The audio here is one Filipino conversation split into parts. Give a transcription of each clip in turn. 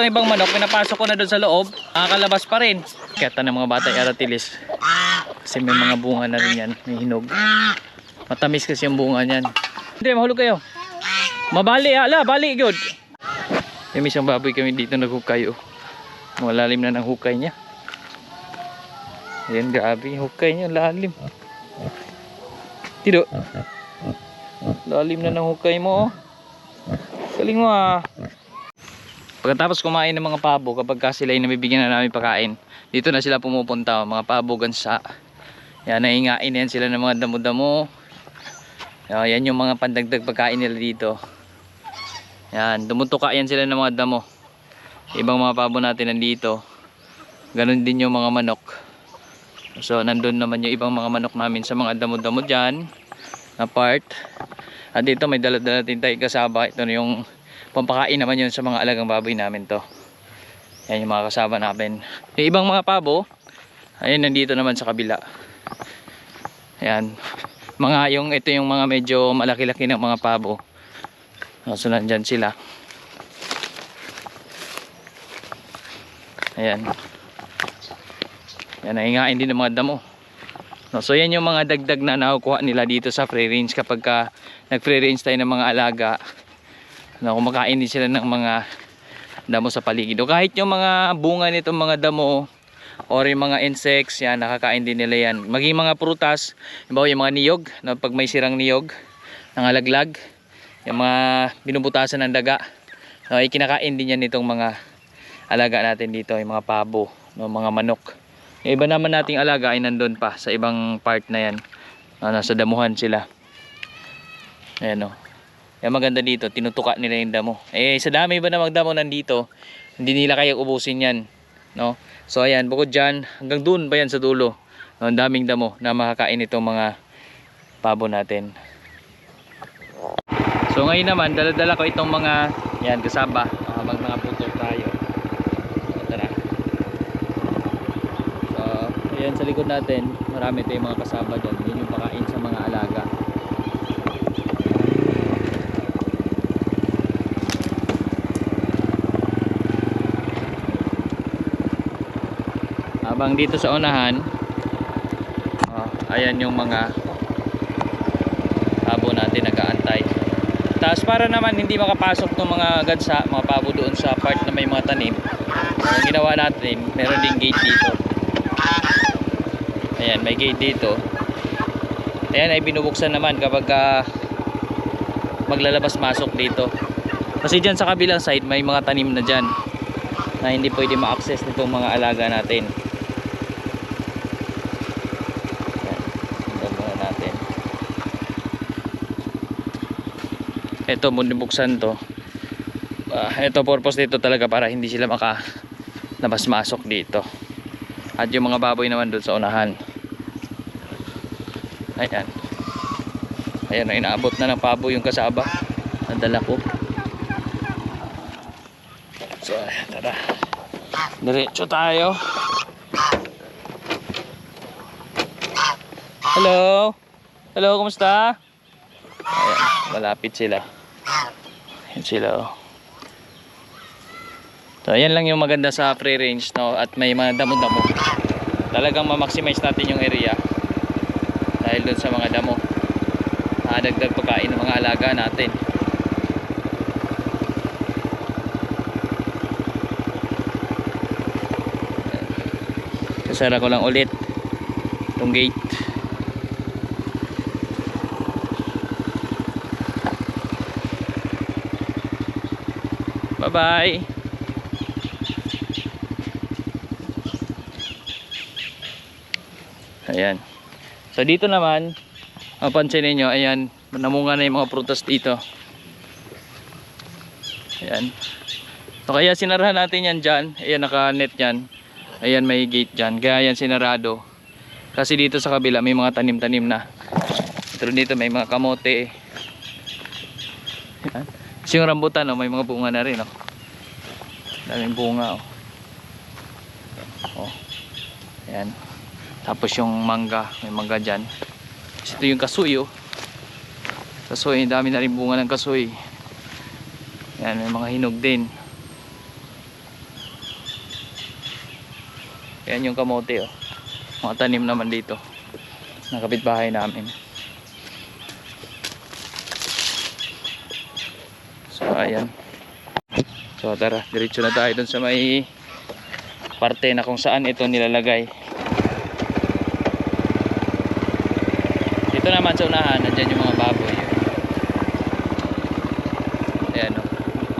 itong ibang manok, pinapasok ko na doon sa loob. Nakakalabas pa rin. Kaya ng mga bata ay aratilis. Kasi may mga bunga na rin yan. May hinog. Matamis kasi yung bunga niyan. Hindi, mahulog kayo. Mabali, ala, bali, good. May isang baboy kami dito naghukay, oh. Malalim na ng hukay niya. Ayan, grabe. yung Hukay niya, lalim. Tido. Lalim na ng hukay mo, oh. Galing mo, ah. Pagkatapos kumain ng mga pabo, kapag ka sila ay nabibigyan na namin pagkain, dito na sila pumupunta, oh, mga pabo gansa. Yan, naingain yan sila ng mga damo-damo. Yan, yung mga pandagdag pagkain nila dito. Yan, dumutuka yan sila ng mga damo. Ibang mga pabo natin nandito. Ganon din yung mga manok. So, nandun naman yung ibang mga manok namin sa mga damo-damo dyan. Na part. At dito may dala-dala din tayo kasaba. Ito na yung pampakain naman yun sa mga alagang baboy namin to. Yan yung mga kasama namin. Yung ibang mga pabo, ayun nandito naman sa kabila. Yan. Mga yung ito yung mga medyo malaki-laki ng mga pabo. So nandyan sila. Ayan. Yan, nahingain din ng mga damo. So yan yung mga dagdag na nakukuha nila dito sa free range kapag ka nag-free range tayo ng mga alaga. No, kumakain din sila ng mga damo sa paligid. O kahit yung mga bunga nitong mga damo or yung mga insects, yan, nakakain din nila yan. Maging mga prutas, halimbawa yung mga niyog, no, pag may sirang niyog, nangalaglag, yung mga binubutasan ng daga, no, ay kinakain din yan nitong mga alaga natin dito, yung mga pabo, no, mga manok. Yung iba naman nating alaga ay nandun pa sa ibang part na yan. No, nasa damuhan sila. Ayan o. Yung maganda dito, tinutuka nila yung damo. Eh, sa dami ba na magdamo nandito, hindi nila kaya ubusin yan. No? So, ayan, bukod dyan, hanggang dun ba yan sa dulo. No, ang daming damo na makakain itong mga pabo natin. So, ngayon naman, dala-dala ko itong mga, yan, kasaba. Habang mga putol tayo. Tara. So, ayan sa likod natin, marami tayong mga kasaba dyan. Yun yung pakain sa mga alaga. Habang dito sa unahan, oh, ayan yung mga pabo natin nagaantay. Tapos para naman hindi makapasok ng mga gansa, mga pabo doon sa part na may mga tanim. Ang ginawa natin, meron ding gate dito. Ayan, may gate dito. Ayan ay binubuksan naman kapag ah, maglalabas masok dito. Kasi dyan sa kabilang side may mga tanim na dyan na hindi pwede ma-access nitong mga alaga natin. Ayan, tingnan muna natin. Ito, binubuksan to. Ah, ito purpose dito talaga para hindi sila maka labas masok dito. At yung mga baboy naman doon sa unahan. Ayan. Ayan, na inaabot na ng pabo yung kasaba. Nadala ko. So, tara. Diretso tayo. Hello? Hello, kumusta? Ayan, malapit sila. Ayan sila, oh. So, ayan lang yung maganda sa free range, no? At may mga damo-damo. Talagang ma-maximize natin yung area. Dahil doon sa mga damo. Nakadagdag pagkain ng mga alaga natin. Kasara ko lang ulit itong gate. Bye-bye. Ayan. So dito naman, mapansin ninyo, ayan, namunga na yung mga prutas dito. Ayan. So kaya sinarahan natin yan dyan. Ayan, naka-net yan. Ayan, may gate dyan. Kaya yan sinarado. Kasi dito sa kabila, may mga tanim-tanim na. Pero dito may mga kamote. Ayan. Tapos yung rambutan, oh, may mga bunga na rin. Oh. Daming bunga. Oh. oh. Ayan. Tapos yung mangga, may mangga dyan. Tapos ito yung kasuy. Oh. Kasuy, dami na rin bunga ng kasuy. Ayan, may mga hinog din. Ayan yung kamote. Oh. Mga tanim naman dito. Nakapit bahay namin. Ayan. So tara, diretso na tayo dun sa may parte na kung saan ito nilalagay. Dito naman sa unahan, nandyan yung mga baboy. Ayan o.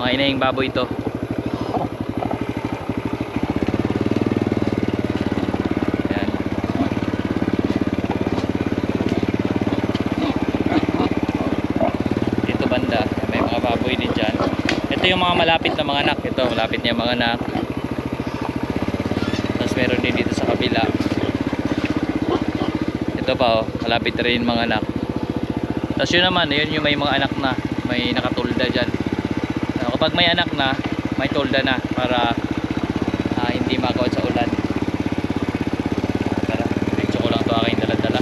Mga inahing baboy ito. Ayan. Dito banda, may mga baboy din dyan. Ito yung mga malapit na mga anak. Ito, malapit niya mga anak. Tapos meron din dito sa kabila. Ito pa oh, malapit rin mga anak. Tapos yun naman, yun yung may mga anak na. May nakatulda dyan. Kapag may anak na, may tulda na para ah, hindi makawat sa ulan. Tara, diretso ko lang ito aking dala-dala.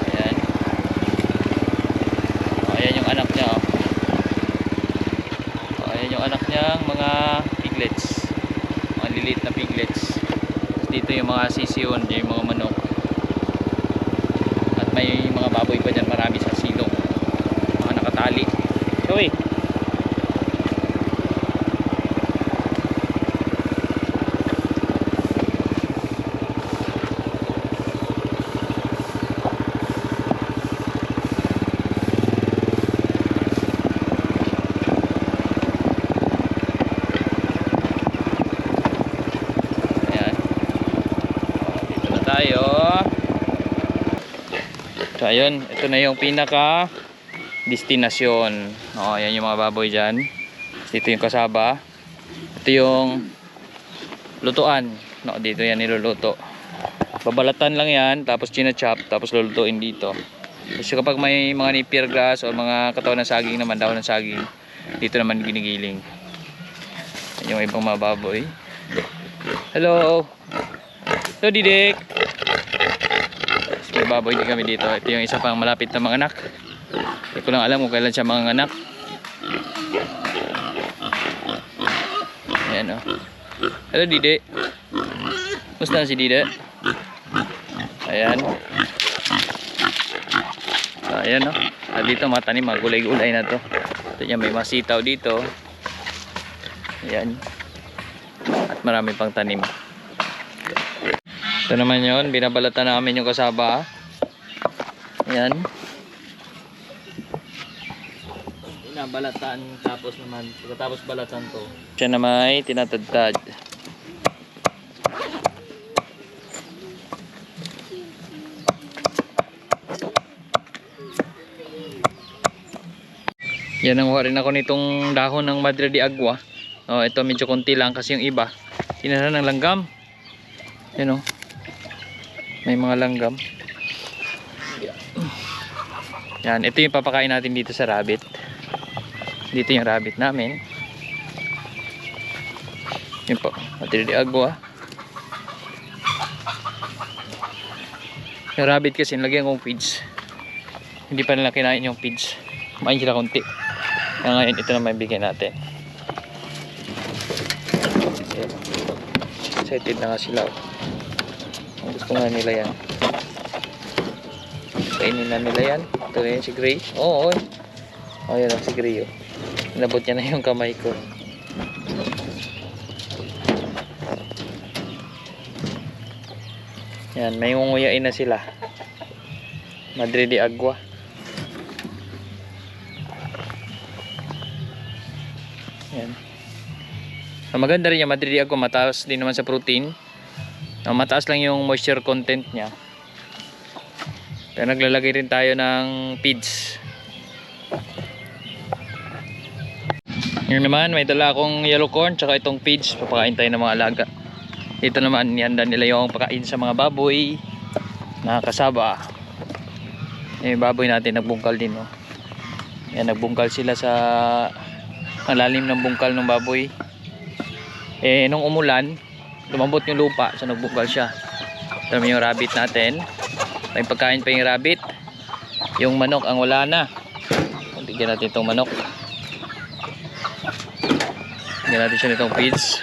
Ayan. Oh, ayan yung anak niya. Oh. Oh, ayan yung anak niyang mga piglets. Mga lilit na piglets. Tapos dito yung mga sisiyon, yung mga manok. At may mga baboy pa dyan, marami sa silong. Mga nakatali. Uy! Ayan. Dito na tayo. So ayun, ito na yung pinaka destinasyon. Oh, ayan yung mga baboy diyan. Dito yung kasaba. Ito yung lutuan. No, dito yan niluluto. Babalatan lang yan, tapos china-chop, tapos lulutuin dito. Kasi kapag may mga nipir grass o mga katawan ng saging naman, dahon ng saging, dito naman ginigiling. Yan yung ibang mga baboy. Hello. Hello, Didek. May baboy din kami dito. Ito yung isa pang malapit na mga anak. Hindi ko lang alam kung kailan siya mga anak. Ayan o. Hello, Dide. Musta si Dide? Ayan. Ayan o. Ah, dito mga tanim, mga gulay-gulay na to. Ito niya, may masitaw dito. Ayan at marami pang tanim. Ito naman yon binabalatan namin yung kasaba. Ayan. Binabalatan tapos naman, pagkatapos balatan to. Siya na may tinatadtad. Yan ang rin ako nitong dahon ng Madre de Agua. Oh, ito medyo konti lang kasi yung iba tinira ng langgam. Yan oh. May mga langgam. Yan, ito yung papakain natin dito sa rabbit. Dito yung rabbit namin. Yun po, matiri di agwa. Yung rabbit kasi nilagyan kong feeds. Hindi pa nila kinain yung feeds. Kumain sila konti. Kaya ngayon ito naman bigyan natin. Ayan. Excited na nga sila. oh. Gusto nga nila yan. Kainin na nila yan. Ito na yun si Gray. Oo, oh, oh. oh, yan ang si Gray. Oh. Inabot niya na yung kamay ko. Yan, may ngunguyain na sila. Madre de Agua. Yan. Ang maganda rin yung Madre de Agua, mataas din naman sa protein. Ang mataas lang yung moisture content niya. Kaya naglalagay rin tayo ng feeds. Ngayon naman, may dala akong yellow corn tsaka itong feeds. Papakain tayo ng mga alaga. Dito naman, ihanda nila yung pakain sa mga baboy na kasaba. Yung baboy natin nagbungkal din. Oh. Yan, nagbungkal sila sa malalim ng bungkal ng baboy. Eh, nung umulan, lumambot yung lupa, so nagbungkal siya. Ito yung rabbit natin. May pagkain pa yung rabbit. Yung manok ang wala na. Bigyan natin itong manok. Bigyan natin siya nitong feeds.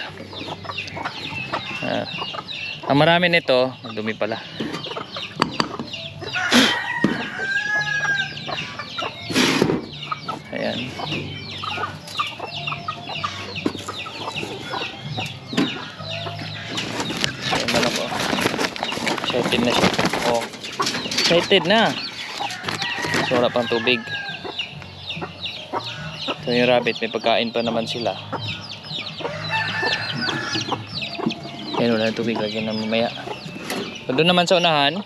Ah. ang marami nito, dumi pala. Ayan. Ayan man ako. Excited na siya. Oh. Excited na. So, wala pang tubig. Ito yung rabbit. May pagkain pa naman sila. Ayan, wala na tubig. Lagyan na mamaya. Doon naman sa unahan,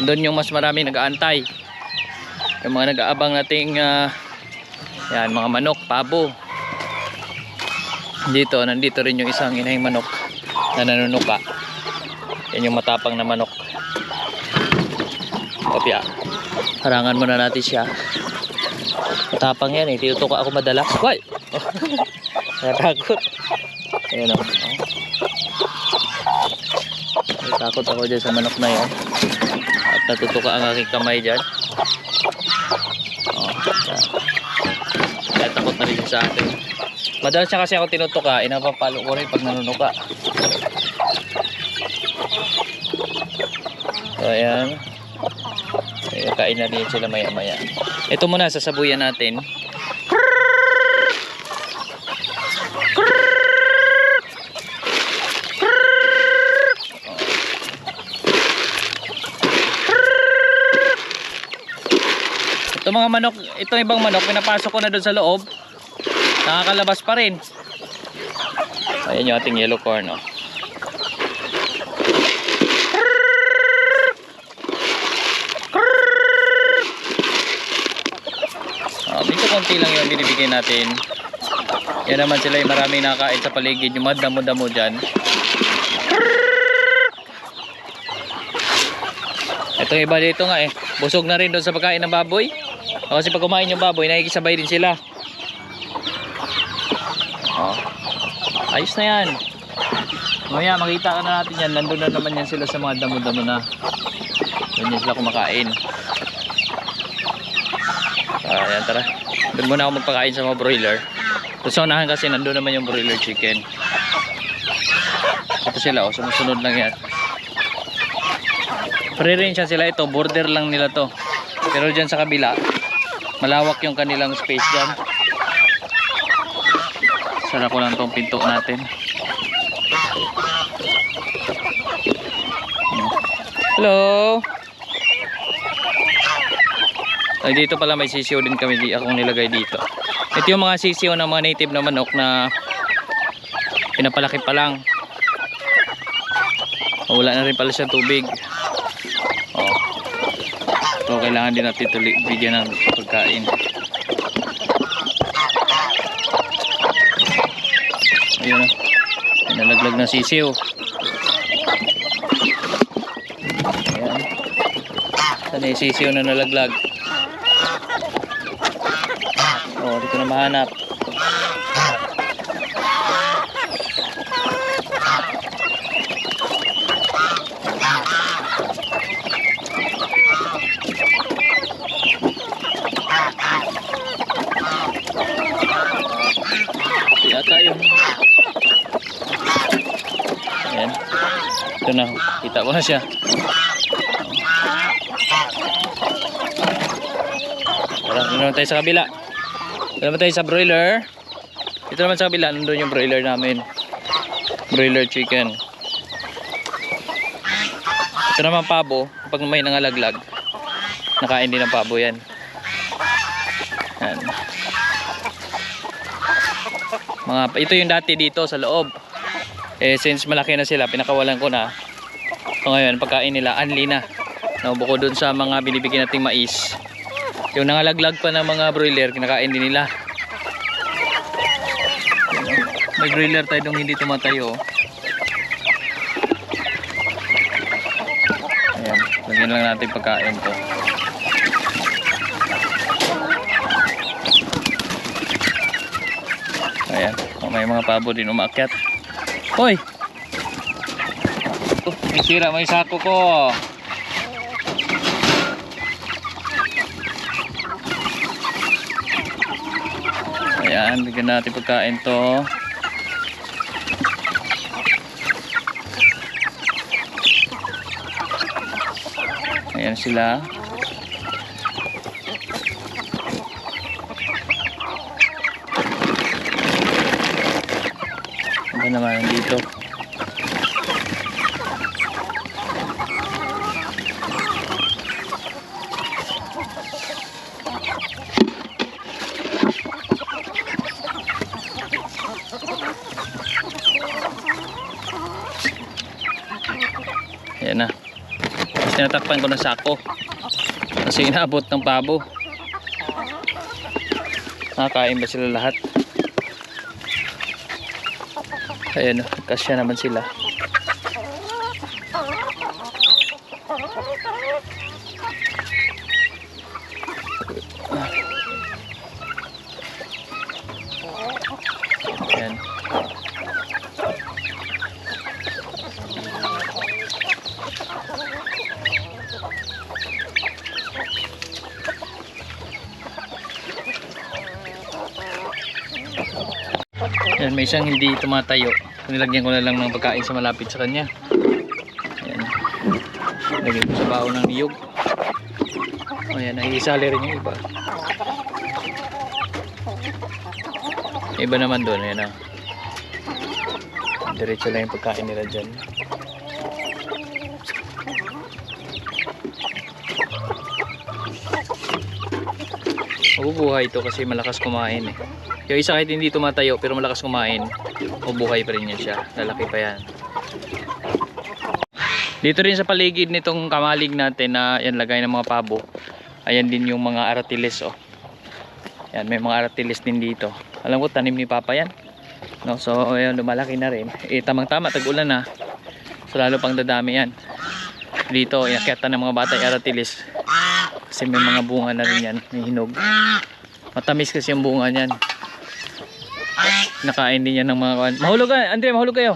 doon yung mas marami nag-aantay. Yung mga nag-aabang nating ah, yan, mga manok, pabo. Dito, nandito rin yung isang inahing manok na nanunuka. Yan yung matapang na manok. Kopya. Harangan muna natin siya. Matapang yan eh. Tinutuka ako madalas. Why? Natakot. Ayan o. Natakot ako dyan sa manok na yun. At natutuka ang aking kamay dyan. Oh, kaya takot na rin siya sa akin. Madalas siya kasi ako tinutuka, inapapalo ko rin pag nanunuka. So, ayan. Ayan, kain na rin sila maya maya. Ito muna, sasabuyan natin. Ito mga manok, ito ibang manok, pinapasok ko na doon sa loob. Nakakalabas pa rin. Ayan yung ating yellow corn, oh. Ah, dito konti lang yung binibigay natin. Yan naman sila yung maraming nakain sa paligid, yung mga damo-damo dyan. Ito iba dito nga eh. Busog na rin doon sa pagkain ng baboy. O, Kasi pag kumain yung baboy, nakikisabay din sila. Oh. Ayos na yan. Mamaya makita ka na natin yan. Nandun na naman yan sila sa mga damo-damo na. Doon sila kumakain. Ah, yan tara. Doon muna ako magpakain sa mga broiler. Doon sa unahan kasi nandun naman yung broiler chicken. Ito sila oh, sumusunod lang yan. Pre-range yan sila ito, border lang nila to. Pero dyan sa kabila, malawak yung kanilang space dyan. Sara ko lang tong pinto natin. Hello! Ay, dito pala may sisiyo din kami di akong nilagay dito. Ito yung mga sisiyo ng mga native na manok na pinapalaki pa lang. O, wala na rin pala siyang tubig. Oh. So kailangan din natin tuloy bigyan ng pagkain. Ayun na. May nalaglag na sisiyo. Ayan. Saan yung sisiyo na nalaglag? Oh, dito na mahanap. Yata yun. Ayan. Ito na. Kita ko na siya. Tara, naman tayo sa kabila. Dito naman tayo sa broiler. Dito naman sa kabila, nandun yung broiler namin. Broiler chicken. Ito naman pabo, pag may nangalaglag, nakain din ng pabo yan. Yan. Mga, ito yung dati dito sa loob. Eh, since malaki na sila, pinakawalan ko na. So ngayon, pagkain nila, anli na. No, bukod dun sa mga binibigyan nating mais. Yung nangalaglag pa ng mga broiler, kinakain din nila. May broiler tayo dong hindi tumatayo. Ayan, lagyan lang natin pagkain to. Ayan, oh, may mga pabo din umakyat. Hoy! Oh, may sira, may sako ko. Yan, bigyan natin pagkain to. Ayan sila. Ano naman dito? Tinatakpan ko ng sako. Kasi inaabot ng pabo. Nakakain ba sila lahat? Ayan kasya naman sila. Ayan. Ayan, may isang hindi tumatayo. Nilagyan ko na lang ng pagkain sa malapit sa kanya. Ayan. Lagyan ko sa baon ng niyog. Ayan, nakikisali rin yung iba. Iba naman doon, ayan ah. Diretso lang yung pagkain nila dyan. Mabubuhay ito kasi malakas kumain eh. Yung isa kahit hindi tumatayo pero malakas kumain, mabuhay pa rin yan siya. Lalaki pa yan. Dito rin sa paligid nitong kamalig natin na yan lagay ng mga pabo. Ayan din yung mga aratiles oh. Yan, may mga aratiles din dito. Alam ko tanim ni Papa yan. No, so ayan lumalaki na rin. Eh tamang tama tag-ulan na. So lalo pang dadami yan. Dito inakyatan ng mga bata yung aratiles. Kasi may mga bunga na rin yan, may hinog. Matamis kasi yung bunga niyan. Nakain din yan ng mga kawan. Mahulog ka, Andre, mahulog kayo.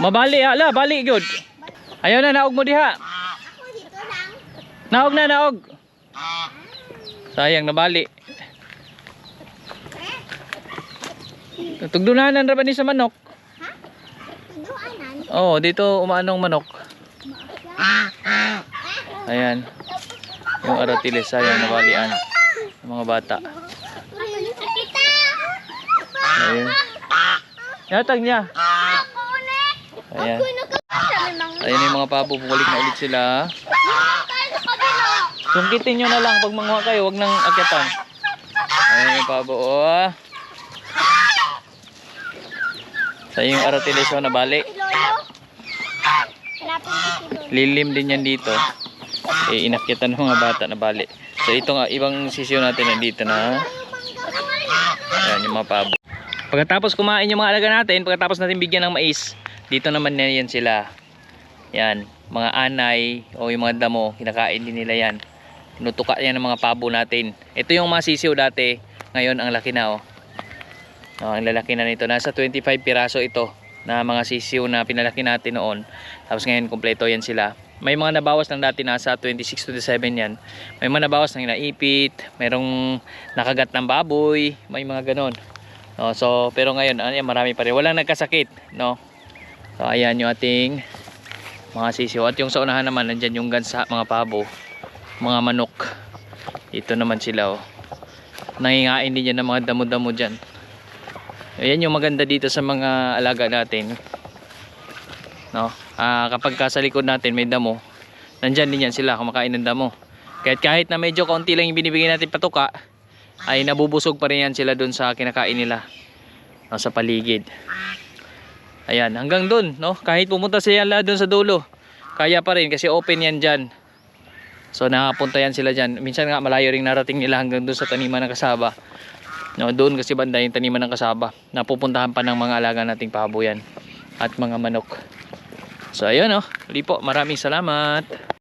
Mabali, ala, bali, good. Ayaw na, naog mo diha. Naog na, naog. Sayang, nabali. Tugdunanan ra ba ni sa manok? Duanan. Oo, oh, dito umaanong manok. Ayan. Yung aratiles, sayang, nabalian. Ng mga bata. Ayan. Yatag niya. Na. Ayan. Na. Ayan yung mga pabo, bumalik na ulit sila. Sungkitin nyo na lang pag manguha kayo, wag nang akyatan. Ayan yung pabo, oh. Sa yung aratiles, oh, si Lolo. Lilim din yan dito. Eh, inakyatan ng mga bata na bali. So, ito nga, ibang sisiyo natin nandito na. Ayan yung mga pabo. Pagkatapos kumain yung mga alaga natin, pagkatapos natin bigyan ng mais, dito naman na yan sila. Yan, mga anay o yung mga damo, kinakain din nila yan. Tinutuka yan ng mga pabo natin. Ito yung mga sisiyo dati, ngayon ang laki na oh. Oh, ang lalaki na nito. Nasa 25 piraso ito na mga sisiyo na pinalaki natin noon. Tapos ngayon kompleto yan sila. May mga nabawas ng dati nasa 26 to 27 yan. May mga nabawas ng naipit, mayroong nakagat ng baboy, may mga ganon. No, so pero ngayon ano, marami pa rin. Walang nagkasakit, no. So ayan yung ating mga sisiyo. At yung sa unahan naman nandiyan yung gansa, mga pabo, mga manok. Ito naman sila oh. Nangingain din yan ng mga damo-damo dyan. Ayan yung maganda dito sa mga alaga natin. No? Ah, kapag ka sa likod natin may damo, nandyan din yan sila kumakain ng damo. Kahit kahit na medyo kaunti lang yung binibigay natin patuka, ay nabubusog pa rin yan sila dun sa kinakain nila. No, sa paligid. Ayan, hanggang dun, no? Kahit pumunta sila dun sa dulo, kaya pa rin kasi open yan dyan. So nakapunta yan sila dyan. Minsan nga malayo ring narating nila hanggang dun sa taniman ng kasaba. No, doon kasi banda yung taniman ng kasaba. Napupuntahan pa ng mga alaga nating pabo. At mga manok. So ayun oh. Uli. Maraming salamat.